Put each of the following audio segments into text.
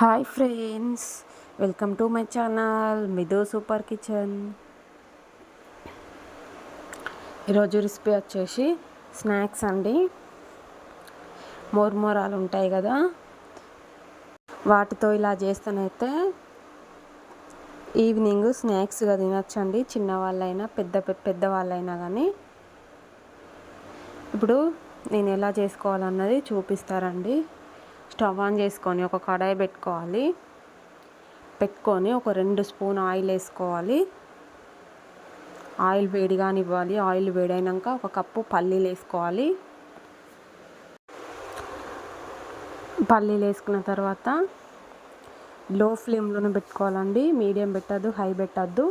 Hi friends welcome to my channel మిదో super kitchen. ఈరోజు recipe వచ్చేసి snacks అండి. మోర్మోరాలు ఉంటాయి కదా వాటితో ఇలా చేస్తానైతే ఈవినింగ్ స్నాక్స్గా తినచ్చండి. చిన్నవాళ్ళైనా పెద్ద పెద్దవాళ్ళైనా కానీ ఇప్పుడు నేను ఎలా చేసుకోవాలన్నది చూపిస్తారండి. స్టవ్ ఆన్ చేసుకొని ఒక కడాయి పెట్టుకోవాలి. పెట్టుకొని ఒక రెండు స్పూన్ ఆయిల్ వేసుకోవాలి. ఆయిల్ వేడిగానివ్వాలి ఆయిల్ వేడైనాక ఒక కప్పు పల్లీలు వేసుకోవాలి. పల్లీలు వేసుకున్న తర్వాత లో ఫ్లేమ్లోనే పెట్టుకోవాలండి. మీడియం పెట్టద్దు హై పెట్టద్దు.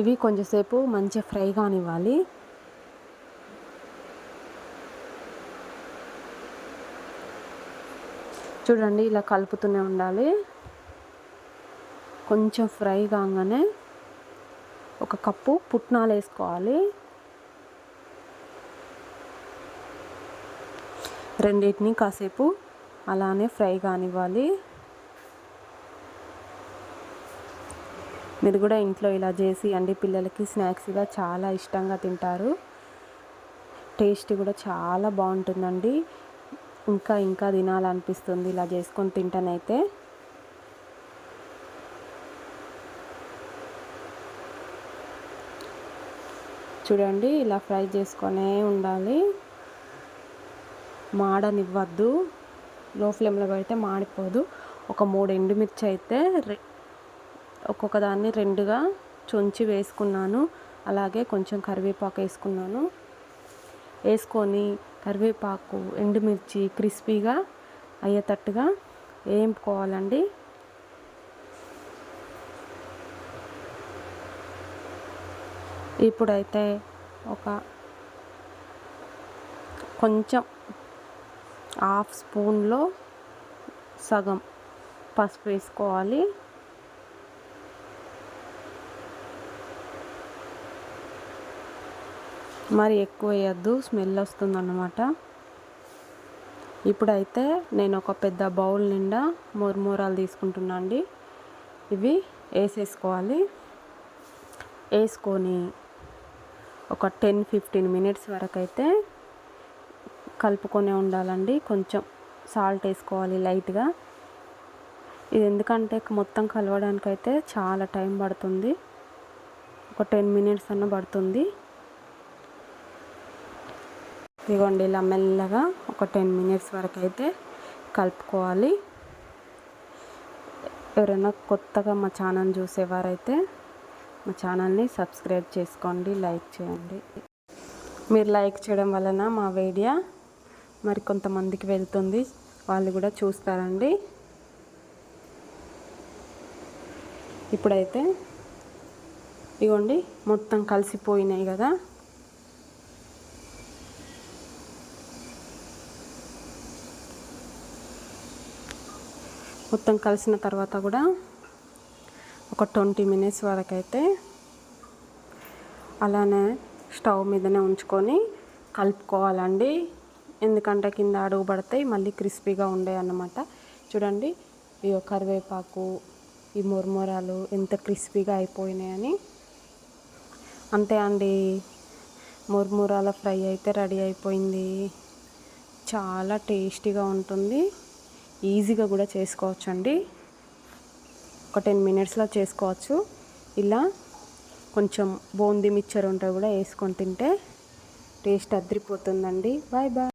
ఇవి కొంచెంసేపు మంచిగా ఫ్రై కానివ్వాలి. చూడండి ఇలా కలుపుతూనే ఉండాలి. కొంచెం ఫ్రై కాగానే ఒక కప్పు పుట్నాలు వేసుకోవాలి. రెండింటిని కాసేపు అలానే ఫ్రై కానివ్వాలి. మీరు కూడా ఇంట్లో ఇలా చేసి అండి పిల్లలకి స్నాక్స్గా చాలా ఇష్టంగా తింటారు. టేస్ట్ కూడా చాలా బాగుంటుందండి. ఇంకా ఇంకా తినాలనిపిస్తుంది. ఇలా చేసుకొని తింటానైతే. చూడండి ఇలా ఫ్రై చేసుకొనే ఉండాలి. మాడనివ్వద్దు. లో ఫ్లేమ్లో పెడితే మాడిపోదు. ఒక మూడు ఎండుమిర్చి అయితే ఒక్కొక్క దాన్ని రెండుగా చొంచి వేసుకున్నాను. అలాగే కొంచెం కరివేపాకు వేసుకున్నాను. వేసుకొని కరివేపాకు ఎండుమిర్చి క్రిస్పీగా అయ్యేటట్టుగా వేయించుకోవాలండి ఇప్పుడైతే ఒక కొంచెం హాఫ్ స్పూన్లో సగం పసుపు వేసుకోవాలి. మరి ఎక్కువ వేయద్దు స్మెల్ వస్తుందన్నమాట. ఇప్పుడైతే నేను ఒక పెద్ద బౌల్ నిండా మురుమూరాలు తీసుకుంటున్నా అండి. ఇవి వేసేసుకోవాలి. వేసుకొని ఒక టెన్ ఫిఫ్టీన్ మినిట్స్ వరకు అయితే కలుపుకొనే ఉండాలండి. కొంచెం సాల్ట్ వేసుకోవాలి లైట్గా. ఇది ఎందుకంటే మొత్తం కలవడానికైతే చాలా టైం పడుతుంది. ఒక టెన్ మినిట్స్ అన్న పడుతుంది. ఇదిగోండి ఇలా మెల్లగా ఒక టెన్ మినిట్స్ వరకు అయితే కలుపుకోవాలి. ఎవరైనా కొత్తగా మా ఛానల్ చూసేవారైతే మా ఛానల్ని సబ్స్క్రైబ్ చేసుకోండి లైక్ చేయండి. మీరు లైక్ చేయడం వలన మా వీడియో మరి కొంతమందికి వెళ్తుంది. వాళ్ళు కూడా చూస్తారండి. ఇప్పుడైతే ఇగోండి మొత్తం కలిసిపోయినాయి కదా. మొత్తం కలిసిన తర్వాత కూడా ఒక ట్వంటీ మినిట్స్ వరకైతే అలానే స్టవ్ మీదనే ఉంచుకొని కలుపుకోవాలండి. ఎందుకంటే కింద అడుగు పడతాయి మళ్ళీ క్రిస్పీగా ఉండే అన్నమాట. చూడండి ఈ కరివేపాకు ఈ మురమురాలు ఎంత క్రిస్పీగా అయిపోయినాయని. అంతే అండి. మురమురాల ఫ్రై అయితే రెడీ అయిపోయింది. చాలా టేస్టీగా ఉంటుంది. ఈజీగా కూడా చేసుకోవచ్చు అండి ఒక టెన్ మినిట్స్లో చేసుకోవచ్చు. ఇలా కొంచెం బూందీ మిక్చర్ ఉంటే కూడా వేసుకొని తింటే టేస్ట్ అదిరిపోతుందండి. Bye bye.